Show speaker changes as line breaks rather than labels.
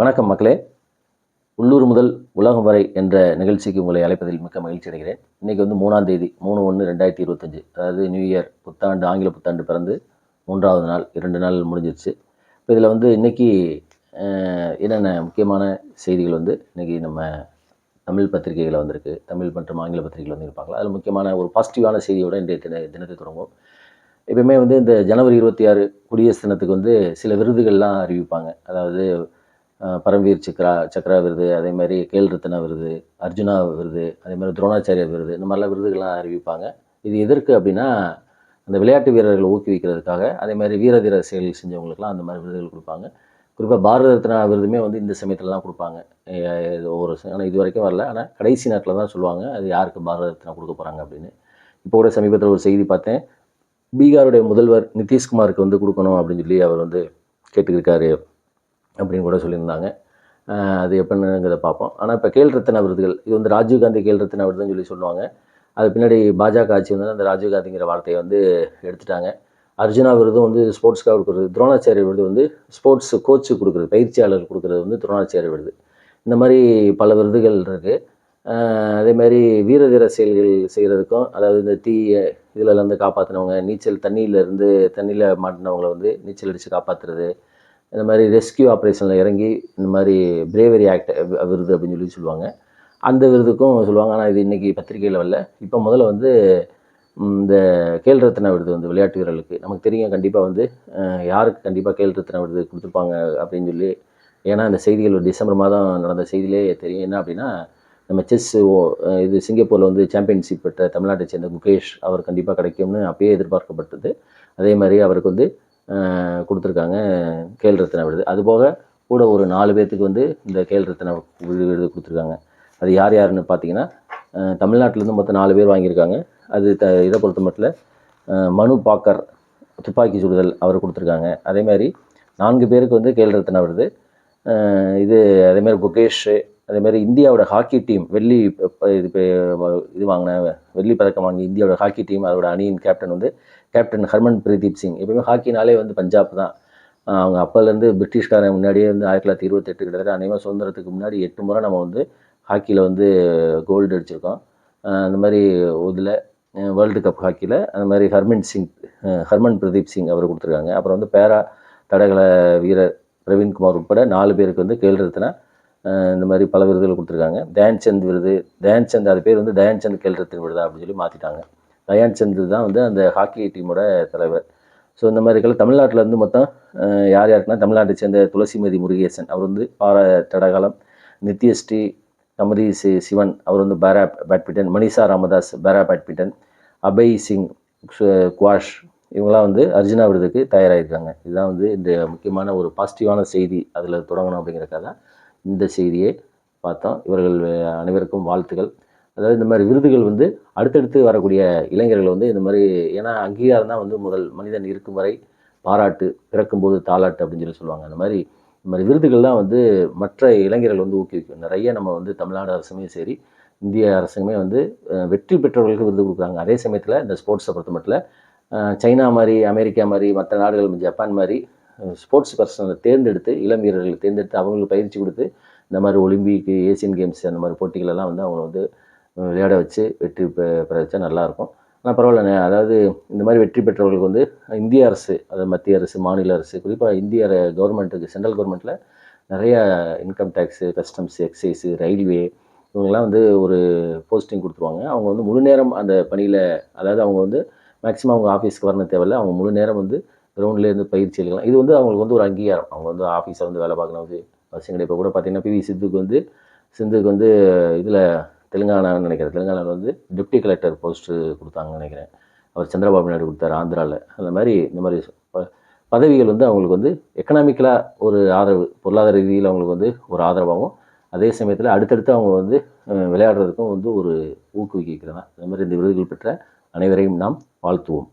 வணக்கம் மக்களே. உள்ளூர் முதல் உலகம் வரை என்ற நிகழ்ச்சிக்கு உங்களை அழைப்பதில் மிக்க மகிழ்ச்சி அடைகிறேன். இன்றைக்கி வந்து மூணாம் தேதி மூணு ஒன்று ரெண்டாயிரத்தி இருபத்தஞ்சு. அதாவது நியூ இயர் புத்தாண்டு ஆங்கில புத்தாண்டு பிறந்து மூன்றாவது நாள் இரண்டு நாள் முடிஞ்சிருச்சு. இப்போ இதில் வந்து இன்றைக்கி என்னென்ன முக்கியமான செய்திகள் வந்து இன்றைக்கி நம்ம தமிழ் பத்திரிகைகளில் வந்திருக்கு. தமிழ் மற்றும் ஆங்கில பத்திரிகைகள் வந்திருப்பாங்களா அதில் முக்கியமான ஒரு பாசிட்டிவான செய்தியோட இன்றைய தின தினத்தை தொடங்குவோம். எப்பயுமே வந்து இந்த ஜனவரி இருபத்தி ஆறு குடியரசு தினத்துக்கு வந்து சில விருதுகள்லாம் அறிவிப்பாங்க. அதாவது பரம்வீர் சக்ரா சக்ரா விருது அதே மாதிரி கேல் ரத்னா விருது அர்ஜுனா விருது அதே மாதிரி துரோணாச்சாரியா விருது இந்த மாதிரிலாம் விருதுகள்லாம் அறிவிப்பாங்க. இது எதற்கு அப்படின்னா அந்த விளையாட்டு வீரர்களை ஊக்குவிக்கிறதுக்காக அதே மாதிரி வீரதீர செயல் செஞ்சவங்களுக்குலாம் அந்த மாதிரி விருதுகள் கொடுப்பாங்க. குறிப்பாக பாரத ரத்னா விருதுமே வந்து இந்த சமயத்தில் தான் கொடுப்பாங்க ஒவ்வொரு ஆனால் இது வரைக்கும் வரல. ஆனால் கடைசி நேரத்தில் தான் சொல்லுவாங்க அது யாருக்கு பாரத ரத்னா கொடுக்க போகிறாங்க அப்படின்னு. இப்போ கூட சமீபத்தில் ஒரு செய்தி பார்த்தேன். பீகாருடைய முதல்வர் நிதிஷ்குமாருக்கு வந்து கொடுக்கணும் அப்படின்னு சொல்லி அவர் வந்து கேட்டுக்கிருக்காரு. அப்படின்னு கூட சொல்லியிருந்தாங்க. அது எப்படிங்கிறத பார்ப்போம். ஆனால் இப்போ கேள் ரத்னா விருதுகள் இது வந்து ராஜீவ்காந்தி கேள் ரத்னா விருதுன்னு சொல்லி சொல்லுவாங்க. அது பின்னாடி பாஜக ஆட்சி வந்து அந்த ராஜீவ்காந்திங்கிற வார்த்தையை வந்து எடுத்துட்டாங்க. அர்ஜுனா விருதும் வந்து ஸ்போர்ட்ஸ்க்காக கொடுக்குறது துரோணாச்சாரிய விருது வந்து ஸ்போர்ட்ஸ் கோச்சு கொடுக்குறது பயிற்சியாளர் கொடுக்குறது வந்து துரோணாச்சாரிய விருது. இந்த மாதிரி பல விருதுகள் இருக்குது அதே மாதிரி வீரதீர செயல்கள் செய்கிறதுக்கும் அதாவது இந்த தீ இதில் வந்து காப்பாற்றினவங்க நீச்சல் தண்ணியிலேருந்து தண்ணியில் மாட்டினவங்களை வந்து நீச்சல் அடித்து காப்பாற்றுறது இந்த மாதிரி ரெஸ்கியூ ஆப்ரேஷனில் இறங்கி இந்த மாதிரி பிரேவரி ஆக்ட் விருது அப்படின்னு சொல்லி சொல்லுவாங்க. அந்த விருதுக்கும் சொல்லுவாங்க. ஆனால் இது இன்றைக்கி பத்திரிகையில் வரல. இப்போ முதல்ல வந்து இந்த கேல் ரத்னா விருது வந்து விளையாட்டு வீரர்களுக்கு. நமக்கு தெரியும் கண்டிப்பாக வந்து யாருக்கு கண்டிப்பாக கேல் ரத்னா விருது கொடுத்துருப்பாங்க அப்படின்னு சொல்லி. ஏன்னா அந்த செய்திகள் ஒரு டிசம்பர் மாதம் நடந்த செய்தியிலே தெரியும். என்ன அப்படின்னா நம்ம செஸ் இது சிங்கப்பூரில் வந்து சாம்பியன்ஷிப் பெற்ற தமிழ்நாட்டை சேர்ந்த முகேஷ் அவர் கண்டிப்பாக கிடைக்கும்னு அப்பயே எதிர்பார்க்கப்பட்டது. அதே மாதிரி அவருக்கு வந்து கொடுத்துருக்காங்க கேல் ரத்னா விருது. அதுபோக கூட ஒரு நாலு பேர்த்துக்கு வந்து இந்த கேல் ரத்னா விருது விருது கொடுத்துருக்காங்க. அது யார் யாருன்னு பார்த்தீங்கன்னா தமிழ்நாட்டிலேருந்து மொத்தம் நாலு பேர் வாங்கியிருக்காங்க. அது த இதை பொறுத்த மட்டும் மனு பாக்கர் துப்பாக்கி சுடுதல் அவர் கொடுத்துருக்காங்க. அதே மாதிரி நான்கு பேருக்கு வந்து கேல் ரத்னா விருது. இது அதேமாரி மாதிரி குகேஷ் அதே இந்தியாவோட ஹாக்கி டீம் வெள்ளி இது இது வாங்கின வெள்ளி பதக்கம் வாங்கி இந்தியாவோட ஹாக்கி டீம் அதோட அணியின் கேப்டன் வந்து கேப்டன் ஹர்மன் பிரதீப் சிங். எப்பவுமே ஹாக்கினாலே வந்து பஞ்சாப் தான். அவங்க அப்போலேருந்து பிரிட்டிஷ்காரன் முன்னாடியே வந்து ஆயிரத்தி தொள்ளாயிரத்தி இருபத்தெட்டு கிட்டத்தட்ட அனைவரும் சுதந்திரத்துக்கு முன்னாடி எட்டு முறை நம்ம வந்து ஹாக்கியில் வந்து கோல்டு அடிச்சிருக்கோம். அந்த மாதிரி இதில் வேர்ல்டு கப் ஹாக்கியில் அந்த மாதிரி ஹர்மன் சிங் ஹர்மன் பிரதீப் சிங் அவர் கொடுத்துருக்காங்க. அப்புறம் வந்து பேரா தடகள வீரர் பிரவீன்குமார் உட்பட நாலு பேருக்கு வந்து கேள் ரத்னா இந்த மாதிரி பல விருதுகள் கொடுத்துருக்காங்க. தயான்சந்த் விருது தயான்சந்த் அது பேர் வந்து தயான்சந்த் கேள் ரத்ன விருதா அப்படின்னு சொல்லி மாற்றிட்டாங்க தயான்சந்த் தான் வந்து அந்த ஹாக்கி டீமோட தலைவர். ஸோ இந்த மாதிரி இருக்கல தமிழ்நாட்டில் இருந்து மொத்தம் யார் யாருக்குன்னா தமிழ்நாட்டை சேர்ந்த துளசிமதி முருகேசன் அவர் வந்து பார தடகாலம் நித்யஸ்ரீ கமரி சி சிவன் அவர் வந்து பேரா பேட்மிண்டன் மணிஷா ராமதாஸ் பேரா பேட்மிண்டன் அபய் சிங் குவாஷ் இவங்களாம் வந்து அர்ஜுனா விருதுக்கு தயாராகிருக்காங்க இதுதான் வந்து இந்த முக்கியமான ஒரு பாசிட்டிவான செய்தி அதில் தொடங்கணும் அப்படிங்கிறக்காக தான் இந்த செய்தியை பார்த்தோம். இவர்கள் அனைவருக்கும் வாழ்த்துக்கள். அதாவது இந்த மாதிரி விருதுகள் வந்து அடுத்தடுத்து வரக்கூடிய இளைஞர்கள் வந்து இந்த மாதிரி ஏன்னா அங்கீகாரம் தான் வந்து முதல் மனிதன் இருக்கும் வரை பாராட்டு பிறக்கும்போது தாலாட்டு அப்படின்னு சொல்லி சொல்லுவாங்க. அந்த மாதிரி இந்த மாதிரி விருதுகள்லாம் வந்து மற்ற இளைஞர்கள் வந்து ஊக்குவிக்கும். நிறைய நம்ம வந்து தமிழ்நாடு அரசுமே சரி இந்திய அரசுமே வந்து வெற்றி பெற்றவர்களுக்கு விருது கொடுக்குறாங்க. அதே சமயத்தில் இந்த ஸ்போர்ட்ஸை பொறுத்த மட்டும் சைனா மாதிரி அமெரிக்கா மாதிரி மற்ற நாடுகள் ஜப்பான் மாதிரி ஸ்போர்ட்ஸ் பர்சனை தேர்ந்தெடுத்து இளம் வீரர்களை தேர்ந்தெடுத்து அவங்களுக்கு பயிற்சி கொடுத்து இந்த மாதிரி ஒலிம்பிக்கு ஏசியன் கேம்ஸ் அந்த மாதிரி போட்டிகளெல்லாம் வந்து அவங்கள வந்து விளையாட வச்சு வெற்றி பெ- பெற வச்சா நல்லாயிருக்கும் ஆனால் பரவாயில்ல அதாவது இந்த மாதிரி வெற்றி பெற்றவர்களுக்கு வந்து இந்திய அரசு அதாவது மத்திய அரசு மாநில அரசு குறிப்பாக இந்திய கவர்மெண்ட்டுக்கு சென்ட்ரல் கவர்மெண்ட்டில் நிறைய income tax customs excise railway இவங்கெல்லாம் வந்து ஒரு போஸ்டிங் கொடுத்துருவாங்க. அவங்க வந்து முழு நேரம் அந்த பணியில் அதாவது அவங்க வந்து மேக்ஸிமம் அவங்க ஆஃபீஸ்க்கு வரணும் தேவையில்ல அவங்க முழு நேரம் வந்து கிரவுண்ட்லேருந்து பயிற்சி எடுக்கலாம். இது வந்து அவங்களுக்கு வந்து ஒரு அங்கீகாரம். அவங்க வந்து ஆஃபீஸில் வந்து வேலை பார்க்கணும் வந்து அவசியம் கிடையாது. இப்போ கூட பார்த்தீங்கன்னா பிவி சித்துக்கு வந்து சிந்துக்கு வந்து இதில் தெலுங்கானான்னு நினைக்கிறேன். தெலுங்கானாவில் வந்து டெப்டி கலெக்டர் போஸ்ட்டு கொடுத்தாங்கன்னு நினைக்கிறேன். அவர் சந்திரபாபு நாயுடு கொடுத்தாரு ஆந்திராவில் அந்த மாதிரி இந்த மாதிரி ப- பதவிகள் வந்து அவங்களுக்கு வந்து எக்கனாமிக்கலாக ஒரு ஆதரவு பொருளாதார ரீதியில் அவங்களுக்கு வந்து ஒரு ஆதரவாகவும் அதே சமயத்தில் அடுத்தடுத்து அவங்க வந்து விளையாடுறதுக்கும் வந்து ஒரு ஊக்குவிக்கிறதா. அந்த மாதிரி இந்த விருதுகள் பெற்ற அனைவரையும் நாம் வாழ்த்துவோம்.